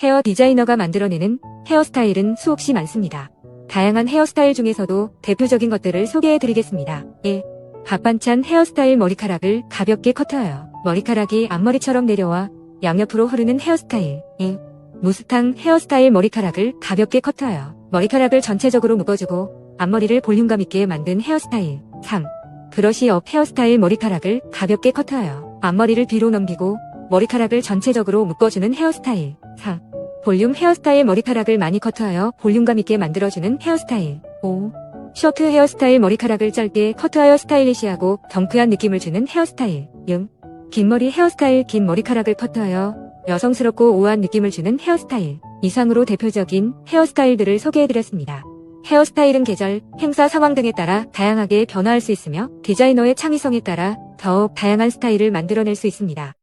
헤어 디자이너가 만들어내는 헤어스타일은 수없이 많습니다. 다양한 헤어스타일 중에서도 대표적인 것들을 소개해 드리겠습니다. 1. 밥반찬 헤어스타일 머리카락을 가볍게 커트하여 머리카락이 앞머리처럼 내려와 양옆으로 흐르는 헤어스타일. 2. 무스탕 헤어스타일 머리카락을 가볍게 커트하여 머리카락을 전체적으로 묶어주고 앞머리를 볼륨감 있게 만든 헤어스타일. 3. 브러쉬 업 헤어스타일 머리카락을 가볍게 커트하여 앞머리를 뒤로 넘기고 머리카락을 전체적으로 묶어주는 헤어스타일. 4. 볼륨 헤어스타일 머리카락을 많이 커트하여 볼륨감 있게 만들어주는 헤어스타일. 5. 쇼트 헤어스타일 머리카락을 짧게 커트하여 스타일리시하고 덩크한 느낌을 주는 헤어스타일. 6. 긴 머리 헤어스타일 긴 머리카락을 커트하여 여성스럽고 우아한 느낌을 주는 헤어스타일. 이상으로 대표적인 헤어스타일들을 소개해드렸습니다. 헤어스타일은 계절, 행사 상황 등에 따라 다양하게 변화할 수 있으며 디자이너의 창의성에 따라 더욱 다양한 스타일을 만들어낼 수 있습니다.